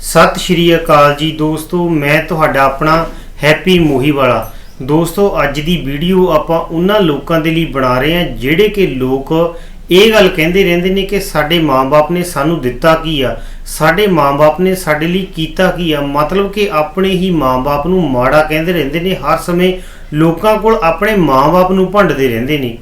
ਸਤਿ ਸ਼੍ਰੀ ਅਕਾਲ ਜੀ ਦੋਸਤੋ, ਮੈਂ ਤੁਹਾਡਾ ਆਪਣਾ ਹੈਪੀ ਮੋਹੀ ਵਾਲਾ। ਦੋਸਤੋ, ਅੱਜ ਦੀ ਵੀਡੀਓ ਆਪਾਂ ਉਹਨਾਂ ਲੋਕਾਂ ਦੇ ਲਈ ਬਣਾ ਰਹੇ ਹਾਂ, ਜਿਹੜੇ ਕਿ ਲੋਕ ਇਹ ਗੱਲ ਕਹਿੰਦੇ ਰਹਿੰਦੇ ਨੇ ਕਿ ਸਾਡੇ ਮਾਪੇ ਨੇ ਸਾਨੂੰ ਦਿੱਤਾ ਕੀ ਆ? ਸਾਡੇ ਮਾਪੇ ਨੇ ਸਾਡੇ ਲਈ ਕੀਤਾ ਕੀ ਆ? ਮਤਲਬ ਕਿ ਆਪਣੇ ਹੀ ਮਾਪੇ ਨੂੰ ਮਾੜਾ ਕਹਿੰਦੇ ਰਹਿੰਦੇ ਨੇ, ਹਰ ਸਮੇਂ ਲੋਕਾਂ ਕੋਲ ਆਪਣੇ ਮਾਪੇ ਨੂੰ ਭੰਡਦੇ ਰਹਿੰਦੇ ਨੇ।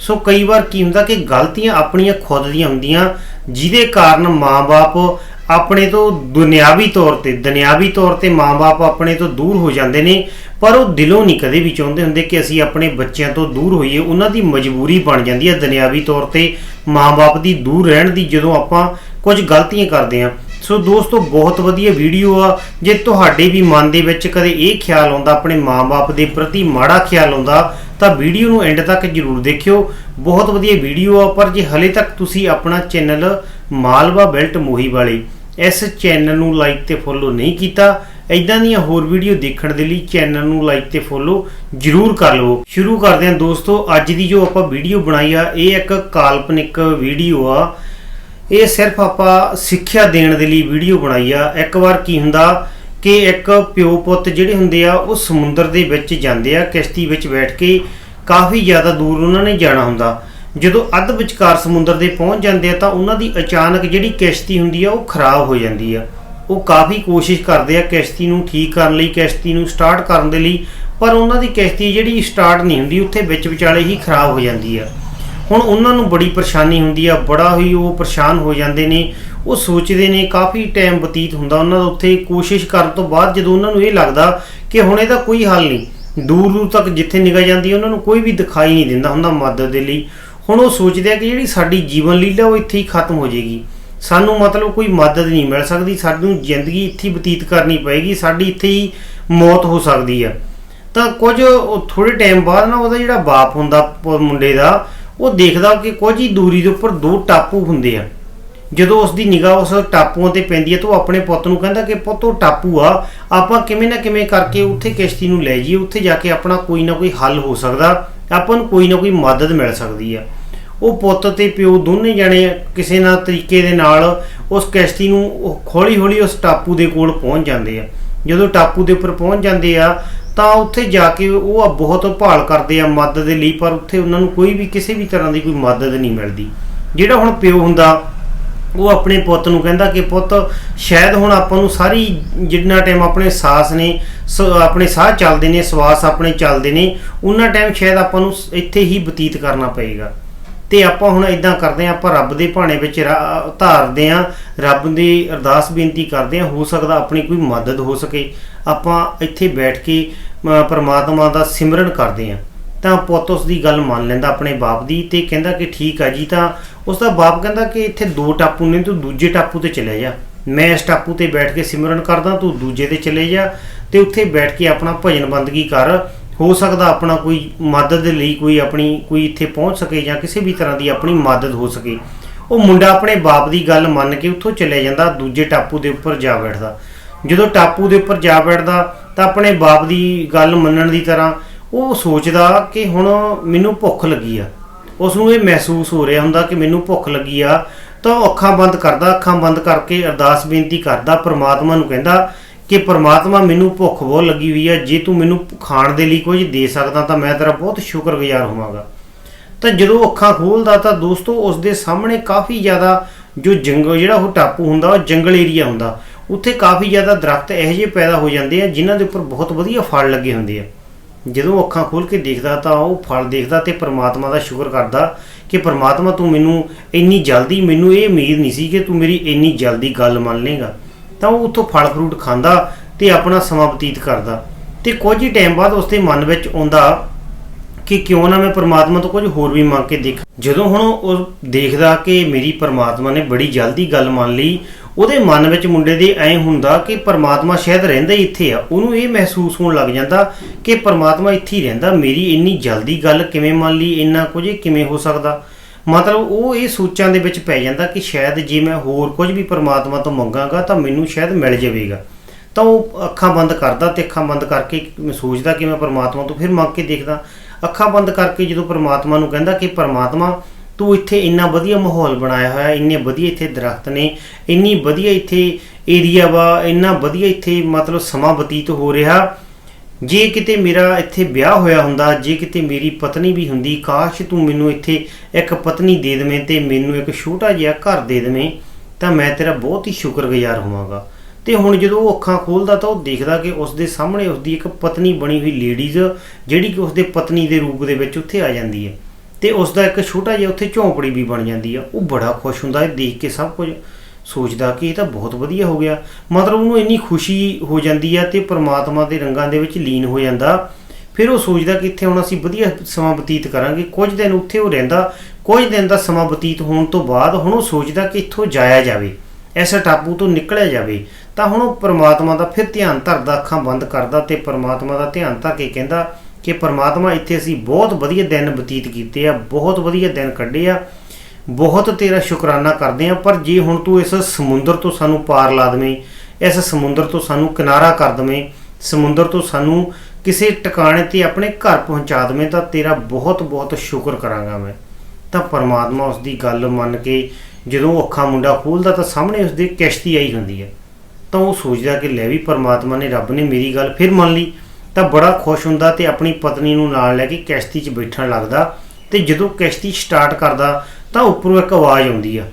ਸੋ ਕਈ ਵਾਰ ਕੀ ਹੁੰਦਾ ਕਿ ਗਲਤੀਆਂ ਆਪਣੀਆਂ ਖੁਦ ਦੀਆਂ ਹੁੰਦੀਆਂ, ਜਿਹਦੇ ਕਾਰਨ ਮਾਪੇ ਆਪਣੇ ਤੋਂ ਦੁਨਿਆਵੀ ਤੌਰ ਤੇ, ਦੁਨਿਆਵੀ ਤੌਰ ਤੇ ਮਾਪੇ ਆਪਣੇ ਤੋਂ ਦੂਰ ਹੋ ਜਾਂਦੇ ਨੇ, ਪਰ ਉਹ ਦਿਲੋਂ ਨਹੀਂ ਕਦੇ ਵੀ ਚਾਹੁੰਦੇ ਹੁੰਦੇ ਕਿ ਅਸੀਂ ਆਪਣੇ ਬੱਚਿਆਂ ਤੋਂ ਦੂਰ ਹੋਈਏ। ਉਹਨਾਂ ਦੀ ਮਜਬੂਰੀ ਬਣ ਜਾਂਦੀ ਹੈ ਦੁਨਿਆਵੀ ਤੌਰ ਤੇ ਮਾਪੇ ਦੀ ਦੂਰ ਰਹਿਣ ਦੀ ਜਦੋਂ ਆਪਾਂ ਕੁਝ ਗਲਤੀਆਂ ਕਰਦੇ ਹਾਂ। ਸੋ ਦੋਸਤੋ, ਬਹੁਤ ਵਧੀਆ ਵੀਡੀਓ ਆ। ਜੇ ਤੁਹਾਡੇ ਵੀ ਮਨ ਦੇ ਵਿੱਚ ਕਦੇ ਇਹ ਖਿਆਲ ਆਉਂਦਾ, ਆਪਣੇ ਮਾਪੇ ਦੇ ਪ੍ਰਤੀ ਮਾੜਾ ਖਿਆਲ ਆਉਂਦਾ, ਤਾਂ ਵੀਡੀਓ ਨੂੰ ਐਂਡ ਤੱਕ ਜਰੂਰ ਦੇਖਿਓ। ਬਹੁਤ ਵਧੀਆ ਵੀਡੀਓ ਆ, ਪਰ ਜੇ ਹਲੇ ਤੱਕ ਤੁਸੀਂ ਆਪਣਾ ਚੈਨਲ ਮਾਲਵਾ ਬੈਲਟ ਮੋਹੀ ਵਾਲੇ ਇਸ ਚੈਨਲ ਨੂੰ ਲਾਈਕ ਤੇ ਫੋਲੋ ਨਹੀਂ ਕੀਤਾ ਇਦਾਂ ਦੀਆਂ ਹੋਰ ਵੀਡੀਓ ਦੇਖਣ ਦੇ ਲਈ ਚੈਨਲ ਨੂੰ ਲਾਈਕ ਤੇ ਫੋਲੋ ਜਰੂਰ ਕਰ ਲਵੋ। ਸ਼ੁਰੂ ਕਰਦੇ ਹਾਂ ਦੋਸਤੋ, ਅੱਜ ਦੀ ਜੋ ਆਪਾਂ ਵੀਡੀਓ ਬਣਾਈ ਆ, ਇਹ ਇੱਕ ਕਾਲਪਨਿਕ ਵੀਡੀਓ ਆ। ਇਹ ਸਿਰਫ ਆਪਾਂ ਸਿੱਖਿਆ ਦੇਣ ਦੇ ਲਈ ਵੀਡੀਓ ਬਣਾਈ ਆ। ਇੱਕ ਵਾਰ ਕੀ ਹੁੰਦਾ ਕਿ ਇੱਕ ਪਿਓ ਪੁੱਤ ਜਿਹੜੇ ਹੁੰਦੇ ਆ, ਉਹ ਸਮੁੰਦਰ ਦੇ ਵਿੱਚ ਜਾਂਦੇ ਆ, ਕਿਸ਼ਤੀ ਵਿੱਚ ਬੈਠ ਕੇ ਕਾਫੀ ਜ਼ਿਆਦਾ ਦੂਰ ਉਹਨਾਂ ਨੇ ਜਾਣਾ ਹੁੰਦਾ। ਜਦੋਂ ਅੱਧ ਵਿਚਕਾਰ ਸਮੁੰਦਰ ਦੇ ਪਹੁੰਚ ਜਾਂਦੇ ਆ ਤਾਂ ਉਹਨਾਂ ਦੀ ਅਚਾਨਕ ਜਿਹੜੀ ਕਿਸ਼ਤੀ ਹੁੰਦੀ ਆ ਉਹ ਖਰਾਬ ਹੋ ਜਾਂਦੀ ਆ। ਉਹ ਕਾਫੀ ਕੋਸ਼ਿਸ਼ ਕਰਦੇ ਆ ਕਿਸ਼ਤੀ ਨੂੰ ਠੀਕ ਕਰਨ ਲਈ, ਕਿਸ਼ਤੀ ਨੂੰ ਸਟਾਰਟ ਕਰਨ ਦੇ ਲਈ, ਪਰ ਉਹਨਾਂ ਦੀ ਕਿਸ਼ਤੀ ਜਿਹੜੀ ਸਟਾਰਟ ਨਹੀਂ ਹੁੰਦੀ, ਉੱਥੇ ਵਿੱਚ ਵਿਚਾਲੇ ਹੀ ਖਰਾਬ ਹੋ ਜਾਂਦੀ ਆ। ਹੁਣ ਉਹਨਾਂ ਨੂੰ ਬੜੀ ਪਰੇਸ਼ਾਨੀ ਹੁੰਦੀ ਆ, ਬੜਾ ਹੀ ਉਹ ਪਰੇਸ਼ਾਨ ਹੋ ਜਾਂਦੇ ਨੇ। ਉਹ ਸੋਚਦੇ ਨੇ ਕਾਫੀ ਟਾਈਮ ਬਤੀਤ ਹੁੰਦਾ ਉਹਨਾਂ ਦਾ ਉੱਥੇ, ਕੋਸ਼ਿਸ਼ ਕਰਨ ਤੋਂ ਬਾਅਦ ਜਦੋਂ ਉਹਨਾਂ ਨੂੰ ਇਹ ਲੱਗਦਾ ਕਿ ਹੁਣ ਇਹਦਾ ਕੋਈ ਹੱਲ ਨਹੀਂ ਦੂਰ ਦੂਰ ਤੱਕ ਜਿੱਥੇ ਨਿਗਾਹ ਜਾਂਦੀ ਉਹਨਾਂ ਨੂੰ ਕੋਈ ਵੀ ਦਿਖਾਈ ਨਹੀਂ ਦਿੰਦਾ ਹੁੰਦਾ ਮਦਦ ਦੇ ਲਈ। ਹੁਣ ਉਹ ਸੋਚਦੇ ਆ ਕਿ ਜਿਹੜੀ ਸਾਡੀ ਜੀਵਨ ਲੀਲਾ ਉਹ ਇੱਥੇ ਹੀ ਖਤਮ ਹੋ ਜਾਏਗੀ। ਸਾਨੂੰ ਮਤਲਬ ਕੋਈ ਮਦਦ ਨਹੀਂ ਮਿਲ ਸਕਦੀ, ਸਾਨੂੰ ਜ਼ਿੰਦਗੀ ਇੱਥੇ ਬਤੀਤ ਕਰਨੀ ਪਏਗੀ, ਸਾਡੀ ਇੱਥੇ ਹੀ ਮੌਤ ਹੋ ਸਕਦੀ ਆ। ਤਾਂ ਕੁਝ ਥੋੜੇ ਟਾਈਮ ਬਾਅਦ ਨਾ ਉਹਦਾ ਜਿਹੜਾ ਬਾਪ ਹੁੰਦਾ ਪ- ਮੁੰਡੇ ਦਾ, ਉਹ ਦੇਖਦਾ ਕਿ ਕੁਝ ਹੀ ਦੂਰੀ ਦੇ ਉੱਪਰ ਦੋ ਟਾਪੂ ਹੁੰਦੇ ਆ। ਜਦੋਂ ਉਸ ਦੀ ਨਿਗਾਹ ਉਸ ਟਾਪੂਆਂ ਤੇ ਪੈਂਦੀ ਹੈ ਤਾਂ ਉਹ ਆਪਣੇ ਪੁੱਤ ਨੂੰ ਕਹਿੰਦਾ ਕਿ ਪੁੱਤ ਉਹ ਟਾਪੂ ਆ, ਆਪਾਂ ਕਿਵੇਂ ਨਾ ਕਿਵੇਂ ਕਰਕੇ ਉੱਥੇ ਕਿਸ਼ਤੀ ਨੂੰ ਲੈ ਜਾਈਏ, ਉੱਥੇ ਜਾ ਕੇ ਆਪਣਾ ਕੋਈ ਨਾ ਕੋਈ ਹੱਲ ਹੋ ਸਕਦਾ, ਆਪਾਂ ਨੂੰ ਕੋਈ ਨਾ ਕੋਈ ਮਦਦ ਮਿਲ ਸਕਦੀ ਆ। ਉਹ ਪੁੱਤ ਤੇ ਪਿਓ ਦੋਨੇ ਜਣੇ ਕਿਸੇ ਨਾ ਤਰੀਕੇ ਦੇ ਨਾਲ ਉਸ ਕਿਸ਼ਤੀ ਨੂੰ ਹੌਲੀ ਹੌਲੀ ਉਸ ਟਾਪੂ ਦੇ ਕੋਲ ਪਹੁੰਚ ਜਾਂਦੇ ਆ। ਜਦੋਂ ਟਾਪੂ ਦੇ ਉੱਪਰ ਪਹੁੰਚ ਜਾਂਦੇ ਆ, ਤਾਂ ਉੱਥੇ ਜਾ ਕੇ ਉਹ ਬਹੁਤ ਭਾਲ ਕਰਦੇ ਆ ਮਦਦ ਦੇ ਲਈ, ਪਰ ਉੱਥੇ ਉਹਨਾਂ ਨੂੰ ਕੋਈ ਵੀ ਕਿਸੇ ਵੀ ਤਰ੍ਹਾਂ ਦੀ ਕੋਈ ਮਦਦ ਨਹੀਂ ਮਿਲਦੀ। ਜਿਹੜਾ ਹੁਣ ਪਿਓ ਹੁੰਦਾ, ਉਹ ਆਪਣੇ ਪੁੱਤ ਨੂੰ ਕਹਿੰਦਾ ਕਿ ਪੁੱਤ, ਸ਼ਾਇਦ ਹੁਣ ਆਪਾਂ ਨੂੰ ਸਾਰੀ ਜਿੰਨਾ ਟਾਈਮ ਆਪਣੇ ਸਾਹ ਨੇ, ਸ- ਆਪਣੇ ਸਾਹ ਚੱਲਦੇ ਨੇ, ਸਵਾਸ ਆਪਣੇ ਚੱਲਦੇ ਨੇ ਉਹਨਾਂ ਟਾਈਮ ਸ਼ਾਇਦ ਆਪਾਂ ਨੂੰ ਇੱਥੇ ਹੀ ਬਤੀਤ ਕਰਨਾ ਪਏਗਾ। ਤੇ ਆਪਾਂ ਹੁਣ ਇਦਾਂ ਕਰਦੇ ਆ ਆਪਾਂ ਰੱਬ ਦੇ ਭਾਣੇ ਵਿੱਚ ਰਾ- ਧਾਰਦੇ ਆ ਰੱਬ ਦੀ ਅਰਦਾਸ ਬੇਨਤੀ ਕਰਦੇ ਆ ਹੋ ਸਕਦਾ ਆਪਣੀ ਕੋਈ ਮਦਦ ਹੋ ਸਕੇ। ਆਪਾਂ ਇੱਥੇ ਬੈਠ ਕੇ ਪਰਮਾਤਮਾ ਦਾ ਸਿਮਰਨ ਕਰਦੇ ਆ ਤਾਂ ਪੁੱਤ ਉਸ ਦੀ ਗੱਲ ਮੰਨ ਲੈਂਦਾ ਆਪਣੇ ਬਾਪ ਦੀ ਤੇ ਕਹਿੰਦਾ ਕਿ ਠੀਕ ਆ ਜੀ, ਤਾਂ ਉਸ ਦਾ ਬਾਪ ਕਹਿੰਦਾ ਕਿ ਇੱਥੇ ਦੋ ਟਾਪੂ ਨੇ, ਤੂੰ ਦੂਜੇ ਟਾਪੂ ਤੇ ਚਲੇ ਜਾ। ਮੈਂ ਇਸ ਟਾਪੂ ਤੇ ਬੈਠ ਕੇ ਸਿਮਰਨ ਕਰਦਾ, ਤੂੰ ਦੂਜੇ ਤੇ ਚਲੇ ਜਾ ਤੇ ਉੱਥੇ ਬੈਠ ਕੇ ਆਪਣਾ ਭਜਨ ਬੰਦਗੀ ਕਰ। ਹੋ ਸਕਦਾ ਆਪਣਾ ਕੋਈ ਮਦਦ ਦੇ ਲਈ ਕੋਈ ਆਪਣੀ, ਕੋਈ ਇੱਥੇ ਪਹੁੰਚ ਸਕੇ ਜਾਂ ਕਿਸੇ ਵੀ ਤਰ੍ਹਾਂ ਦੀ ਆਪਣੀ ਮਦਦ ਹੋ ਸਕੇ। ਉਹ ਮੁੰਡਾ ਆਪਣੇ ਬਾਪ ਦੀ ਗੱਲ ਮੰਨ ਕੇ ਉੱਥੋਂ ਚਲੇ ਜਾਂਦਾ, ਦੂਜੇ ਟਾਪੂ ਦੇ ਉੱਪਰ ਜਾ ਬੈਠਦਾ। ਜਦੋਂ ਟਾਪੂ ਦੇ ਉੱਪਰ ਜਾ ਬੈਠਦਾ, ਤਾਂ ਆਪਣੇ ਬਾਪ ਦੀ ਗੱਲ ਮੰਨਣ ਦੀ ਤਰ੍ਹਾਂ ਉਹ ਸੋਚਦਾ ਕਿ ਹੁਣ ਮੈਨੂੰ ਭੁੱਖ ਲੱਗੀ ਆ। ਉਸ ਨੂੰ ਇਹ ਮਹਿਸੂਸ ਹੋ ਰਿਹਾ ਹੁੰਦਾ ਕਿ ਮੈਨੂੰ ਭੁੱਖ ਲੱਗੀ ਆ। ਤਾਂ ਉਹ ਅੱਖਾਂ ਬੰਦ ਕਰਦਾ, ਅੱਖਾਂ ਬੰਦ ਕਰਕੇ ਅਰਦਾਸ ਬੇਨਤੀ ਕਰਦਾ, ਪ੍ਰਮਾਤਮਾ ਨੂੰ ਕਹਿੰਦਾ ਕਿ ਪ੍ਰਮਾਤਮਾ ਮੈਨੂੰ ਭੁੱਖ ਬਹੁਤ ਲੱਗੀ ਹੋਈ ਆ, ਜੇ ਤੂੰ ਮੈਨੂੰ ਖਾਣ ਦੇ ਲਈ ਕੁਝ ਦੇ ਸਕਦਾ ਤਾਂ ਮੈਂ ਤੇਰਾ ਬਹੁਤ ਸ਼ੁਕਰਗੁਜ਼ਾਰ ਹੋਵਾਂਗਾ। ਤਾਂ ਜਦੋਂ ਅੱਖਾਂ ਖੋਲਦਾ ਤਾਂ ਦੋਸਤੋ ਉਸ ਦੇ ਸਾਹਮਣੇ ਕਾਫੀ ਜ਼ਿਆਦਾ ਜੋ ਜੰਗਲ, ਜਿਹੜਾ ਉਹ ਟਾਪੂ ਹੁੰਦਾ, ਉਹ ਜੰਗਲ ਏਰੀਆ ਹੁੰਦਾ, ਉੱਥੇ ਕਾਫੀ ਜ਼ਿਆਦਾ ਦਰਖਤ ਇਹੋ ਜਿਹੇ ਪੈਦਾ ਹੋ ਜਾਂਦੇ ਆ ਜਿਨ੍ਹਾਂ ਦੇ ਉੱਪਰ ਬਹੁਤ ਵਧੀਆ ਫਲ ਲੱਗੇ ਹੁੰਦੇ ਆ। ਜਦੋਂ ਅੱਖਾਂ ਖੋਲ ਕੇ ਦੇਖਦਾ ਤਾਂ ਉਹ ਫਲ ਦੇਖਦਾ ਤੇ ਪ੍ਰਮਾਤਮਾ ਦਾ ਸ਼ੁਕਰ ਕਰਦਾ ਕਿ ਪ੍ਰਮਾਤਮਾ ਤੂੰ ਮੈਨੂੰ ਇੰਨੀ ਜਲਦੀ, ਮੈਨੂੰ ਇਹ ਉਮੀਦ ਨਹੀਂ ਸੀ ਕਿ ਤੂੰ ਮੇਰੀ ਇੰਨੀ ਜਲਦੀ ਗੱਲ ਮੰਨ ਲੇਗਾ। ਤਾਂ ਉਹ ਉੱਥੋਂ ਫਲ ਫਰੂਟ ਖਾਂਦਾ ਤੇ ਆਪਣਾ ਸਮਾਂ ਬਤੀਤ ਕਰਦਾ। ਤੇ ਕੁਝ ਹੀ ਟਾਈਮ ਬਾਅਦ ਉਸਦੇ ਮਨ ਵਿੱਚ ਆਉਂਦਾ ਕਿ ਕਿਉਂ ਨਾ ਮੈਂ ਪਰਮਾਤਮਾ ਤੋਂ ਕੁਝ ਹੋਰ ਵੀ ਮੰਗ ਕੇ ਦੇਖ। ਜਦੋਂ ਹੁਣ ਉਹ ਦੇਖਦਾ ਕਿ ਮੇਰੀ ਪਰਮਾਤਮਾ ਨੇ ਬੜੀ ਜਲਦੀ ਗੱਲ ਮੰਨ ਲਈ, ਉਹਦੇ ਮਨ ਵਿੱਚ ਮੁੰਡੇ ਦੇ ਐ ਹੁੰਦਾ ਕਿ ਪਰਮਾਤਮਾ ਸ਼ਾਇਦ ਰਹਿੰਦਾ ਹੀ ਇੱਥੇ ਆ। ਉਹਨੂੰ ਇਹ ਮਹਿਸੂਸ ਹੋਣ ਲੱਗ ਜਾਂਦਾ ਕਿ ਪਰਮਾਤਮਾ ਇੱਥੇ ਹੀ ਰਹਿੰਦਾ। ਮੇਰੀ ਇੰਨੀ ਜਲਦੀ ਗੱਲ ਕਿਵੇਂ ਮੰਨ ਲਈ, ਇੰਨਾ ਕੁਝ ਕਿਵੇਂ ਹੋ ਸਕਦਾ? ਮਤਲਬ ਉਹ ਇਹ ਸੋਚਾਂ ਦੇ ਵਿੱਚ ਪੈ ਜਾਂਦਾ ਕਿ ਸ਼ਾਇਦ ਜੇ ਮੈਂ ਹੋਰ ਕੁਝ ਵੀ ਪਰਮਾਤਮਾ ਤੋਂ ਮੰਗਾਂਗਾ ਤਾਂ ਮੈਨੂੰ ਸ਼ਾਇਦ ਮਿਲ ਜਾਵੇਗਾ। ਤਾਂ ਉਹ ਅੱਖਾਂ ਬੰਦ ਕਰਦਾ ਤੇ ਅੱਖਾਂ ਬੰਦ ਕਰਕੇ ਸੋਚਦਾ ਕਿ ਮੈਂ ਪਰਮਾਤਮਾ ਤੋਂ ਫਿਰ ਮੰਗ ਕੇ ਦੇਖਦਾ। ਅੱਖਾਂ ਬੰਦ ਕਰਕੇ ਜਦੋਂ ਪਰਮਾਤਮਾ ਨੂੰ ਕਹਿੰਦਾ ਕਿ ਪਰਮਾਤਮਾ, ਤੂੰ ਇੱਥੇ ਇੰਨਾ ਵਧੀਆ ਮਾਹੌਲ ਬਣਾਇਆ ਹੋਇਆ, ਇੰਨੇ ਵਧੀਆ ਇੱਥੇ ਦਰਖਤ ਨੇ, ਇੰਨੀ ਵਧੀਆ ਇੱਥੇ ਏਰੀਆ ਵਾ, ਇੰਨਾ ਵਧੀਆ ਇੱਥੇ ਮਤਲਬ ਸਮਾਂ ਬਤੀਤ ਹੋ ਰਿਹਾ। ਜੇ ਕਿਤੇ ਮੇਰਾ ਇੱਥੇ ਵਿਆਹ ਹੋਇਆ ਹੁੰਦਾ, ਜੇ ਕਿਤੇ ਮੇਰੀ ਪਤਨੀ ਵੀ ਹੁੰਦੀ, ਕਾਸ਼ ਤੂੰ ਮੈਨੂੰ ਇੱਥੇ ਇੱਕ ਪਤਨੀ ਦੇ ਦੇਵੇਂ ਤੇ ਮੈਨੂੰ ਇੱਕ ਛੋਟਾ ਜਿਹਾ ਘਰ ਦੇ ਦੇਵੇਂ, ਤਾਂ ਮੈਂ ਤੇਰਾ ਬਹੁਤ ਹੀ ਸ਼ੁਕਰਗੁਜ਼ਾਰ ਹੋਵਾਂਗਾ। ਤੇ ਹੁਣ ਜਦੋਂ ਉਹ ਅੱਖਾਂ ਖੋਲਦਾ ਤਾਂ ਉਹ ਦੇਖਦਾ ਕਿ ਉਸ ਦੇ ਸਾਹਮਣੇ ਉਸ ਦੀ ਇੱਕ ਪਤਨੀ ਬਣੀ ਹੋਈ ਲੇਡੀਜ਼, ਜਿਹੜੀ ਕਿ ਉਸ ਦੇ ਪਤਨੀ ਦੇ ਰੂਪ ਦੇ ਵਿੱਚ ਉੱਥੇ ਆ ਜਾਂਦੀ ਹੈ। ਤੇ ਉਸ ਦਾ ਇੱਕ ਛੋਟਾ ਜਿਹਾ ਉੱਥੇ ਝੌਂਪੜੀ ਵੀ ਬਣ ਜਾਂਦੀ ਆ ਉਹ ਬੜਾ ਖੁਸ਼ ਹੁੰਦਾ ਹੈ, ਦੇਖ ਕੇ ਸਭ ਕੁਝ ਸੋਚਦਾ ਕਿ ਇਹ ਤਾਂ ਬਹੁਤ ਵਧੀਆ ਹੋ ਗਿਆ। ਮਤਲਬ ਉਹਨੂੰ ਇੰਨੀ ਖੁਸ਼ੀ ਹੋ ਜਾਂਦੀ ਆ ਤੇ ਪ੍ਰਮਾਤਮਾ ਦੇ ਰੰਗਾਂ ਦੇ ਵਿੱਚ ਲੀਨ ਹੋ ਜਾਂਦਾ। ਫਿਰ ਉਹ ਸੋਚਦਾ ਕਿ ਇੱਥੇ ਹੁਣ ਅਸੀਂ ਵਧੀਆ ਸਮਾਂ ਬਤੀਤ ਕਰਾਂਗੇ। ਕੁਝ ਦਿਨ ਉੱਥੇ ਉਹ ਰਹਿੰਦਾ, ਕੁਝ ਦਿਨ ਦਾ ਸਮਾਂ ਬਤੀਤ ਹੋਣ ਤੋਂ ਬਾਅਦ ਹੁਣ ਉਹ ਸੋਚਦਾ ਕਿ ਇੱਥੋਂ ਜਾਇਆ ਜਾਵੇ, ਇਸ ਟਾਪੂ ਤੋਂ ਨਿਕਲਿਆ ਜਾਵੇ। ਤਾਂ ਹੁਣ ਉਹ ਪਰਮਾਤਮਾ ਦਾ ਫਿਰ ਧਿਆਨ ਧਰਦਾ, ਅੱਖਾਂ ਬੰਦ ਕਰਦਾ ਤੇ ਪਰਮਾਤਮਾ ਦਾ ਧਿਆਨ ਧਰ ਕੇ ਕਹਿੰਦਾ ਕਿ ਪਰਮਾਤਮਾ, ਇੱਥੇ ਅਸੀਂ ਬਹੁਤ ਵਧੀਆ ਦਿਨ ਬਤੀਤ ਕੀਤੇ ਆ, ਬਹੁਤ ਵਧੀਆ ਦਿਨ ਕੱਢੇ ਆ। ਬਹੁਤ ਤੇਰਾ ਸ਼ੁਕਰਾਨਾ ਕਰਦੇ ਆ ਪਰ ਜੇ ਹੁਣ ਤੂੰ ਇਸ ਸਮੁੰਦਰ ਤੋਂ ਸਾਨੂੰ ਪਾਰ ਲਾ ਦਵੇਂ, ਇਸ ਸਮੁੰਦਰ ਤੋਂ ਸਾਨੂੰ ਕਿਨਾਰਾ ਕਰ ਦਵੇਂ, ਸਮੁੰਦਰ ਤੋਂ ਸਾਨੂੰ ਕਿਸੇ ਟਿਕਾਣੇ ਤੇ ਆਪਣੇ ਘਰ ਪਹੁੰਚਾ ਦਵੇਂ, ਤਾਂ ਤੇਰਾ ਬਹੁਤ ਬਹੁਤ ਸ਼ੁਕਰ ਕਰਾਂਗਾ ਮੈਂ। ਤਾਂ ਪਰਮਾਤਮਾ ਉਸ ਦੀ ਗੱਲ ਮੰਨ ਕੇ ਜਦੋਂ ਅੱਖਾਂ ਮੁੰਡਾ ਖੋਲਦਾ, ਤਾਂ ਸਾਹਮਣੇ ਉਸ ਦੇ ਕਿਸ਼ਤੀ ਆਈ ਹੁੰਦੀ ਹੈ। ਤਾਂ ਉਹ ਸੋਚਦਾ ਕਿ ਲੈ ਵੀ ਪਰਮਾਤਮਾ ਨੇ ਰੱਬ ਨੇ ਮੇਰੀ ਗੱਲ ਫਿਰ ਮੰਨ ਲਈ, ਤਾਂ ਬੜਾ ਖੁਸ਼ ਹੁੰਦਾ ਤੇ ਆਪਣੀ ਪਤਨੀ ਨੂੰ ਨਾਲ ਲੈ ਕੇ ਕਿਸ਼ਤੀ 'ਚ ਬੈਠਣ ਲੱਗਦਾ ਤੇ ਜਦੋਂ ਕਿਸ਼ਤੀ ਸਟਾਰਟ ਕਰਦਾ ਤਾਂ ਉੱਪਰੋਂ ਇੱਕ ਆਵਾਜ਼ ਆਉਂਦੀ ਆ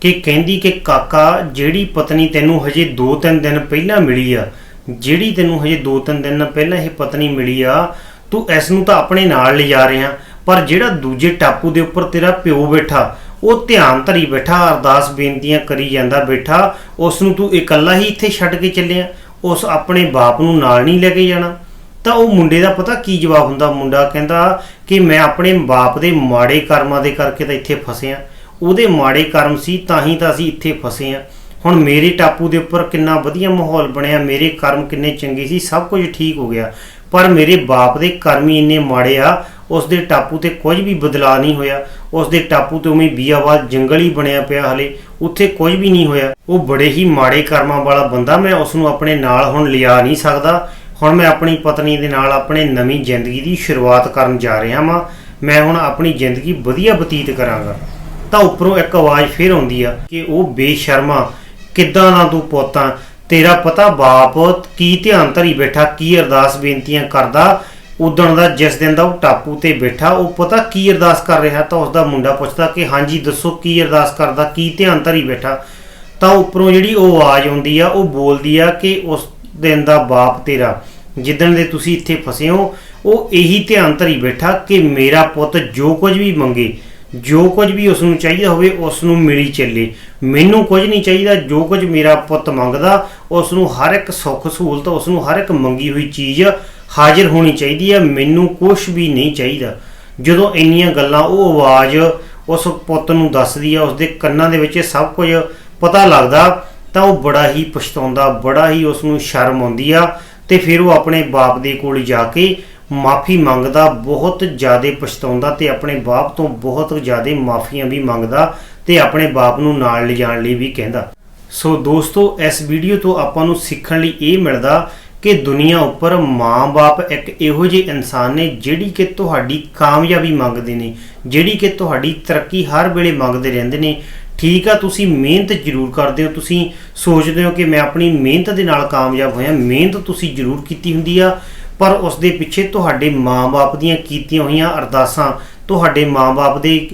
ਕਿ ਕਹਿੰਦੀ ਕਿ ਕਾਕਾ, ਜਿਹੜੀ ਪਤਨੀ ਤੈਨੂੰ ਹਜੇ 2-3 ਦਿਨ ਪਹਿਲਾਂ ਮਿਲੀ ਆ, ਜਿਹੜੀ ਤੈਨੂੰ ਹਜੇ 2-3 ਦਿਨ ਪਹਿਲਾਂ ਇਹ ਪਤਨੀ ਮਿਲੀ ਆ, ਤੂੰ ਇਸ ਨੂੰ ਤਾਂ ਆਪਣੇ ਨਾਲ ਲਿਜਾ ਰਿਹਾ, ਪਰ ਜਿਹੜਾ ਦੂਜੇ ਟਾਪੂ ਦੇ ਉੱਪਰ ਤੇਰਾ ਪਿਓ ਬੈਠਾ, ਉਹ ਧਿਆਨ ਧਰੀ ਬੈਠਾ, ਅਰਦਾਸ ਬੇਨਤੀਆਂ ਕਰੀ ਜਾਂਦਾ ਬੈਠਾ, ਉਸ ਨੂੰ ਤੂੰ ਇਕੱਲਾ ਹੀ ਇੱਥੇ ਛੱਡ ਕੇ ਚੱਲਿਆ, ਉਸ ਆਪਣੇ ਬਾਪ ਨੂੰ ਨਾਲ ਨਹੀਂ ਲੈ ਕੇ ਜਾਣਾ। ਤਾਂ ਉਹ ਮੁੰਡੇ ਦਾ ਪਤਾ ਕੀ ਜਵਾਬ ਹੁੰਦਾ? ਮੁੰਡਾ ਕਹਿੰਦਾ ਕਿ ਮੈਂ ਆਪਣੇ ਬਾਪ ਦੇ ਮਾੜੇ ਕਰਮਾਂ ਦੇ ਕਰਕੇ ਤਾਂ ਇੱਥੇ ਫਸਿਆ। ਉਹਦੇ ਮਾੜੇ ਕਰਮ ਸੀ, ਤਾਂ ਹੀ ਤਾਂ ਅਸੀਂ ਇੱਥੇ ਫਸੇ ਆ ਹੁਣ ਮੇਰੇ ਟਾਪੂ ਦੇ ਉੱਪਰ ਕਿੰਨਾ ਵਧੀਆ ਮਾਹੌਲ ਬਣਿਆ, ਮੇਰੇ ਕਰਮ ਕਿੰਨੇ ਚੰਗੇ ਸੀ, ਸਭ ਕੁਝ ਠੀਕ ਹੋ ਗਿਆ। ਪਰ ਮੇਰੇ ਬਾਪ ਦੇ ਕਰਮ ਹੀ ਇੰਨੇ ਮਾੜੇ ਆ, ਉਸ ਦੇ ਟਾਪੂ ਤੇ ਕੁਝ ਵੀ ਬਦਲਾਅ ਨਹੀਂ ਹੋਇਆ। ਉਸ ਦੇ ਟਾਪੂ ਤੇ ਉਵੇਂ ਬੀਆਵਾਲ ਜੰਗਲ ਹੀ ਬਣਿਆ ਪਿਆ ਹਲੇ, ਉੱਥੇ ਕੁਝ ਵੀ ਨਹੀਂ ਹੋਇਆ। ਉਹ ਬੜੇ ਹੀ ਮਾੜੇ ਕਰਮਾਂ ਵਾਲਾ ਬੰਦਾ, ਮੈਂ ਉਸ ਨੂੰ ਆਪਣੇ ਨਾਲ ਹੁਣ ਲਿਆ ਨਹੀਂ ਸਕਦਾ। ਹੁਣ ਮੈਂ ਆਪਣੀ ਪਤਨੀ ਦੇ ਨਾਲ ਆਪਣੇ ਨਵੀਂ ਜ਼ਿੰਦਗੀ ਦੀ ਸ਼ੁਰੂਆਤ ਕਰਨ ਜਾ ਰਿਹਾ ਹਾਂ ਮੈਂ ਹੁਣ ਆਪਣੀ ਜ਼ਿੰਦਗੀ ਵਧੀਆ ਬਤੀਤ ਕਰਾਂਗਾ। ਤਾਂ ਉੱਪਰੋਂ ਇੱਕ ਆਵਾਜ਼ ਫੇਰ ਆਉਂਦੀ ਆ ਕਿ ਉਹ ਬੇਸ਼ਰਮਾ, ਕਿੱਦਾਂ ਨਾ ਤੂੰ ਪੋਤਾ? ਤੇਰਾ ਪਤਾ ਬਾਪ ਕੀ ਧਿਆਨ ਧਰੀ ਬੈਠਾ, ਕੀ ਅਰਦਾਸ ਬੇਨਤੀਆਂ ਕਰਦਾ? ਉਦਣ ਦਾ ਜਿਸ ਦਿਨ ਦਾ ਉਹ ਟਾਪੂ ਤੇ ਬੈਠਾ, ਉਹ ਪਤਾ ਕੀ ਅਰਦਾਸ ਕਰ ਰਿਹਾ? ਤਾਂ ਉਸ ਦਾ ਮੁੰਡਾ ਪੁੱਛਦਾ ਕਿ ਹਾਂਜੀ, ਦੱਸੋ ਕੀ ਅਰਦਾਸ ਕਰਦਾ, ਕੀ ਧਿਆਨ ਧਰੀ ਬੈਠਾ? ਤਾਂ ਉੱਪਰੋਂ ਜਿਹੜੀ ਉਹ ਆਵਾਜ਼ ਆਉਂਦੀ ਆ, ਉਹ ਬੋਲਦੀ ਆ ਕਿ ਉਸ ਦਿਨ ਦਾ ਬਾਪ ਤੇਰਾ। ਜਿੱਦਣ ਦੇ ਤੁਸੀਂ ਇੱਥੇ ਫਸੇ ਹੋ, ਉਹ ਇਹੀ ਧਿਆਨ ਧਰੀ ਬੈਠਾ ਕਿ ਮੇਰਾ ਪੁੱਤ ਜੋ ਕੁਝ ਵੀ ਮੰਗੇ, ਜੋ ਕੁਝ ਵੀ ਉਸ ਨੂੰ ਚਾਹੀਦਾ ਹੋਵੇ ਉਸ ਨੂੰ ਮਿਲੀ ਚੱਲੇ। ਮੈਨੂੰ ਕੁਝ ਨਹੀਂ ਚਾਹੀਦਾ, ਜੋ ਕੁਝ ਮੇਰਾ ਪੁੱਤ ਮੰਗਦਾ ਉਸ ਨੂੰ ਹਰ ਇੱਕ ਸੁੱਖ ਸਹੂਲਤ ਉਸ ਨੂੰ ਹਰ ਇੱਕ ਮੰਗੀ ਹੋਈ ਚੀਜ਼ ਹਾਜ਼ਰ ਹੋਣੀ ਚਾਹੀਦੀ ਹੈ। ਮੈਨੂੰ ਕੁਝ ਵੀ ਨਹੀਂ ਚਾਹੀਦਾ। ਜਦੋਂ ਇੰਨੀਆਂ ਗੱਲਾਂ ਉਹ ਆਵਾਜ਼ ਉਸ ਪੁੱਤ ਨੂੰ ਦੱਸਦੀ ਆ ਉਸ ਦੇ ਕੰਨਾਂ ਦੇ ਵਿੱਚ ਸਭ ਕੁਝ ਪਤਾ ਲੱਗਦਾ ਤਾਂ ਉਹ ਬੜਾ ਹੀ ਪਛਤਾਉਂਦਾ, ਬੜਾ ਹੀ ਉਸ ਨੂੰ ਸ਼ਰਮ ਆਉਂਦੀ ਆ ਤੇ ਫਿਰ ਉਹ ਆਪਣੇ ਬਾਪ ਦੇ ਕੋਲ ਜਾ ਕੇ ਮਾਫੀ ਮੰਗਦਾ, ਬਹੁਤ ਜ਼ਿਆਦਾ ਪਛਤਾਉਂਦਾ ਤੇ ਆਪਣੇ ਬਾਪ ਤੋਂ ਬਹੁਤ ਜ਼ਿਆਦਾ ਮਾਫੀਆਂ ਵੀ ਮੰਗਦਾ ਤੇ ਆਪਣੇ ਬਾਪ ਨੂੰ ਨਾਲ ਲਿਜਾਣ ਲਈ ਵੀ ਕਹਿੰਦਾ। ਸੋ ਦੋਸਤੋ, ਇਸ ਵੀਡੀਓ ਤੋਂ ਆਪਾਂ ਨੂੰ ਸਿੱਖਣ ਲਈ ਇਹ ਮਿਲਦਾ ਕਿ ਦੁਨੀਆ ਉੱਪਰ ਮਾਂ-ਬਾਪ ਇੱਕ ਇਹੋ ਜਿਹੇ ਇਨਸਾਨ ਨੇ ਜਿਹੜੀ ਕਿ ਤੁਹਾਡੀ ਕਾਮਯਾਬੀ ਮੰਗਦੇ ਨੇ, ਜਿਹੜੀ ਕਿ ਤੁਹਾਡੀ ਤਰੱਕੀ ਹਰ ਵੇਲੇ ਮੰਗਦੇ ਰਹਿੰਦੇ ਨੇ ਠੀਕ ਆ, ਤੁਸੀਂ ਮਿਹਨਤ ਜ਼ਰੂਰ ਕਰਦੇ ਹੋ, ਤੁਸੀਂ ਸੋਚਦੇ ਹੋ ਕਿ ਮੈਂ ਆਪਣੀ ਮਿਹਨਤ ਦੇ ਨਾਲ ਕਾਮਯਾਬ ਹੋਇਆ, ਮਿਹਨਤ ਤੁਸੀਂ ਜ਼ਰੂਰ ਕੀਤੀ ਹੁੰਦੀ ਆ, ਪਰ ਉਸ ਦੇ ਪਿੱਛੇ ਤੁਹਾਡੇ ਮਾਂ-ਬਾਪ ਦੀਆਂ ਕੀਤੀਆਂ ਹੋਈਆਂ ਅਰਦਾਸਾਂ, ਤੁਹਾਡੇ ਮਾਂ-ਬਾਪ ਦੇ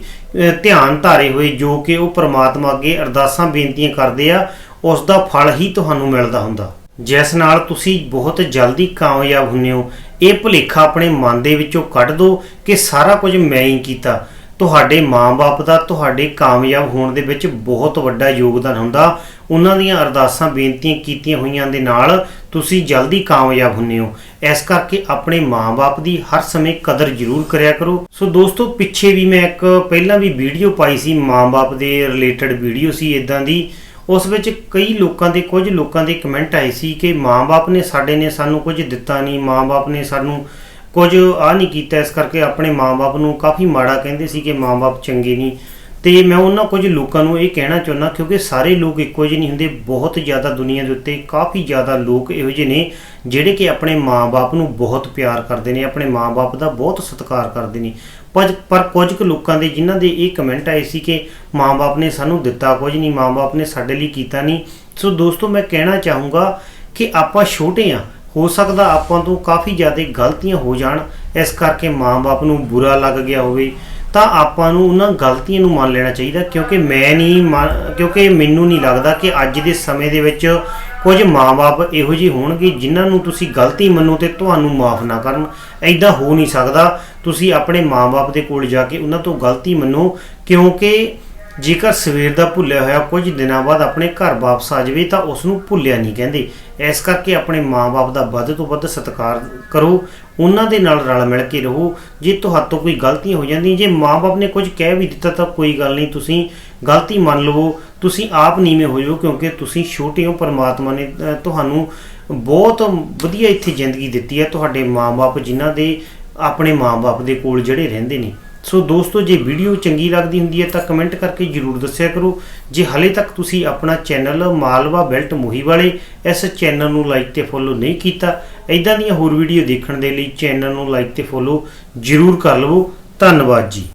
ਧਿਆਨ ਧਾਰੇ ਹੋਏ ਜੋ ਕਿ ਉਹ ਪ੍ਰਮਾਤਮਾ ਅੱਗੇ ਅਰਦਾਸਾਂ ਬੇਨਤੀਆਂ ਕਰਦੇ ਆ ਉਸ ਦਾ ਫਲ ਹੀ ਤੁਹਾਨੂੰ ਮਿਲਦਾ ਹੁੰਦਾ। ਜਿਸ ਨਾਲ ਤੁਸੀਂ ਬਹੁਤ ਜਲਦੀ ਕਾਮਯਾਬ ਹੁੰਦੇ ਹੋ, ਇਹ ਭੁਲੇਖਾ ਆਪਣੇ ਮਨ ਦੇ ਵਿੱਚੋਂ ਕੱਢ ਦਿਓ ਕਿ ਸਾਰਾ ਕੁਝ ਮੈਂ ਹੀ ਕੀਤਾ। ਤੁਹਾਡੇ ਮਾਂ-ਬਾਪ ਦਾ, ਤੁਹਾਡੇ ਕਾਮਯਾਬ ਹੋਣ ਦੇ ਵਿੱਚ ਬਹੁਤ ਵੱਡਾ ਯੋਗਦਾਨ ਹੁੰਦਾ। ਉਹਨਾਂ ਦੀਆਂ ਅਰਦਾਸਾਂ, ਬੇਨਤੀਆਂ ਕੀਤੀਆਂ ਹੋਈਆਂ ਦੇ ਨਾਲ ਤੁਸੀਂ ਜਲਦੀ ਕਾਮਯਾਬ ਹੁੰਦੇ ਹੋ। ਇਸ ਕਰਕੇ ਆਪਣੇ ਮਾਂ-ਬਾਪ ਦੀ ਹਰ ਸਮੇਂ ਕਦਰ ਜ਼ਰੂਰ ਕਰਿਆ ਕਰੋ। ਸੋ ਦੋਸਤੋ, ਪਿੱਛੇ ਵੀ ਮੈਂ ਇੱਕ ਪਹਿਲਾਂ ਵੀ ਵੀਡੀਓ ਪਾਈ ਸੀ, ਮਾਂ-ਬਾਪ ਦੇ ਰਿਲੇਟਡ ਵੀਡੀਓ ਸੀ ਇਦਾਂ ਦੀ। ਉਸ ਵਿੱਚ ਕਈ ਲੋਕਾਂ ਦੇ, ਕੁਝ ਲੋਕਾਂ ਦੇ ਕਮੈਂਟ ਆਏ ਸੀ ਕਿ ਮਾਂ-ਬਾਪ ਨੇ ਸਾਡੇ ਨੇ ਸਾਨੂੰ ਕੁਝ ਦਿੱਤਾ ਨਹੀਂ, ਮਾਂ-ਬਾਪ ਨੇ ਸਾਨੂੰ ਕੁਝ ਆ ਨਹੀਂ ਕੀਤਾ, ਇਸ ਕਰਕੇ ਆਪਣੇ ਮਾਂ-ਬਾਪ ਨੂੰ ਕਾਫੀ ਮਾੜਾ ਕਹਿੰਦੇ ਸੀ ਕਿ ਮਾਂ-ਬਾਪ ਚੰਗੇ ਨਹੀਂ। ਤੇ ਮੈਂ ਉਹਨਾਂ ਕੁਝ ਲੋਕਾਂ ਨੂੰ ਇਹ ਕਹਿਣਾ ਚਾਹੁੰਦਾ, ਕਿਉਂਕਿ ਸਾਰੇ ਲੋਕ ਇੱਕੋ ਜਿਹੇ ਨਹੀਂ ਹੁੰਦੇ, ਬਹੁਤ ਜ਼ਿਆਦਾ ਦੁਨੀਆ ਦੇ ਉੱਤੇ ਕਾਫੀ ਜ਼ਿਆਦਾ ਲੋਕ ਇਹੋ ਜਿਹੇ ਨੇ, ਜਿਹੜੇ ਕਿ ਆਪਣੇ ਮਾਂ-ਬਾਪ ਨੂੰ ਬਹੁਤ ਪਿਆਰ ਕਰਦੇ ਨੇ, ਆਪਣੇ ਮਾਂ-ਬਾਪ ਦਾ ਬਹੁਤ ਸਤਿਕਾਰ ਕਰਦੇ ਨੇ। ਪਰ ਪਰ ਕੁਝ ਕੁ ਲੋਕਾਂ ਦੇ, ਜਿਨ੍ਹਾਂ ਦੇ ਇਹ ਕਮੈਂਟ ਆਏ ਸੀ ਕਿ ਮਾਂ-ਬਾਪ ਨੇ ਸਾਨੂੰ ਦਿੱਤਾ ਕੁਝ ਨਹੀਂ, ਮਾਂ-ਬਾਪ ਨੇ ਸਾਡੇ ਲਈ ਕੀਤਾ ਨਹੀਂ। ਸੋ ਦੋਸਤੋ, ਮੈਂ ਕਹਿਣਾ ਚਾਹੂੰਗਾ ਕਿ ਆਪਾਂ ਛੋਟੇ ਆ ਹੋ ਸਕਦਾ ਆਪਾਂ ਤੋਂ ਕਾਫੀ ਜ਼ਿਆਦਾ ਗਲਤੀਆਂ ਹੋ ਜਾਣ, ਇਸ ਕਰਕੇ ਮਾਂ-ਬਾਪ ਨੂੰ ਬੁਰਾ ਲੱਗ ਗਿਆ ਹੋਵੇ, ਤਾਂ ਆਪਾਂ ਨੂੰ ਉਹਨਾਂ ਗਲਤੀਆਂ ਨੂੰ ਮੰਨ ਲੈਣਾ ਚਾਹੀਦਾ, ਕਿਉਂਕਿ ਮੈਂ ਨਹੀਂ ਮੰਨ- ਕਿਉਂਕਿ ਮੈਨੂੰ ਨਹੀਂ ਲੱਗਦਾ ਕਿ ਅੱਜ ਦੇ ਸਮੇਂ ਦੇ ਵਿੱਚ ਕੁਝ ਮਾਂ-ਬਾਪ ਇਹੋ ਜਿਹੇ ਹੋਣਗੇ ਜਿਨ੍ਹਾਂ ਨੂੰ ਤੁਸੀਂ ਗਲਤੀ ਮੰਨੋ ਤੇ ਤੁਹਾਨੂੰ ਮਾਫ ਨਾ ਕਰਨ। ਐਦਾਂ ਹੋ ਨਹੀਂ ਸਕਦਾ, ਤੁਸੀਂ ਆਪਣੇ ਮਾਂ-ਬਾਪ ਦੇ ਕੋਲ ਜਾ ਕੇ ਉਹਨਾਂ ਤੋਂ ਗਲਤੀ ਮੰਨੋ, ਕਿਉਂਕਿ ਜੇਕਰ ਸਵੇਰ ਦਾ ਭੁੱਲਿਆ ਹੋਇਆ ਕੁਝ ਦਿਨਾਂ ਬਾਅਦ ਆਪਣੇ ਘਰ ਵਾਪਸ ਆ ਜਾਵੇ ਤਾਂ ਉਸ ਨੂੰ ਭੁੱਲਿਆ ਨਹੀਂ ਕਹਿੰਦੇ। ਇਸ ਕਰਕੇ ਆਪਣੇ ਮਾਂ-ਬਾਪ ਦਾ ਵੱਧ ਤੋਂ ਵੱਧ ਸਤਿਕਾਰ ਕਰੋ। ਉਹਨਾਂ ਦੇ ਨਾਲ ਰਲ ਮਿਲ ਕੇ ਰਹੋ। ਜੇ ਤੁਹਾਤੋਂ ਕੋਈ ਗਲਤੀਆਂ ਹੋ ਜਾਂਦੀਆਂ, ਜੇ ਮਾਂ-ਬਾਪ ਨੇ ਕੁਝ ਕਹਿ ਵੀ ਦਿੱਤਾ ਤਾਂ ਕੋਈ ਗੱਲ ਨਹੀਂ, ਤੁਸੀਂ ਗਲਤੀ ਮੰਨ ਲਵੋ। ਤੁਸੀਂ ਆਪ ਨੀਵੇਂ ਹੋ ਜਾਓ ਕਿਉਂਕਿ ਤੁਸੀਂ ਛੋਟੇ ਹੋ। ਪਰਮਾਤਮਾ ਨੇ ਤੁਹਾਨੂੰ ਬਹੁਤ ਵਧੀਆ ਇੱਥੇ ਜ਼ਿੰਦਗੀ ਦਿੱਤੀ ਹੈ। ਤੁਹਾਡੇ ਮਾਂ-ਬਾਪ ਜਿਨ੍ਹਾਂ ਦੇ ਆਪਣੇ ਮਾਂ-ਬਾਪ ਦੇ ਕੋਲ ਜਿਹੜੇ ਰਹਿੰਦੇ ਨੇ। ਸੋ ਦੋਸਤੋ, ਜੇ ਵੀਡੀਓ ਚੰਗੀ ਲੱਗਦੀ ਹੁੰਦੀ ਹੈ ਤਾਂ ਕਮੈਂਟ ਕਰਕੇ ਜਰੂਰ ਦੱਸਿਆ ਕਰੋ। ਜੇ ਹਲੇ ਤੱਕ ਤੁਸੀਂ ਆਪਣਾ ਚੈਨਲ ਮਾਲਵਾ ਬੈਲਟ ਮੋਹੀ ਵਾਲੇ ਇਸ ਚੈਨਲ ਨੂੰ ਲਾਈਕ ਤੇ ਫੋਲੋ ਨਹੀਂ ਕੀਤਾ ਇਦਾਂ ਦੀਆਂ ਹੋਰ ਵੀਡੀਓ ਦੇਖਣ ਦੇ ਲਈ ਚੈਨਲ ਨੂੰ ਲਾਈਕ ਤੇ ਫੋਲੋ ਜਰੂਰ ਕਰ ਲਵੋ। ਧੰਨਵਾਦ ਜੀ।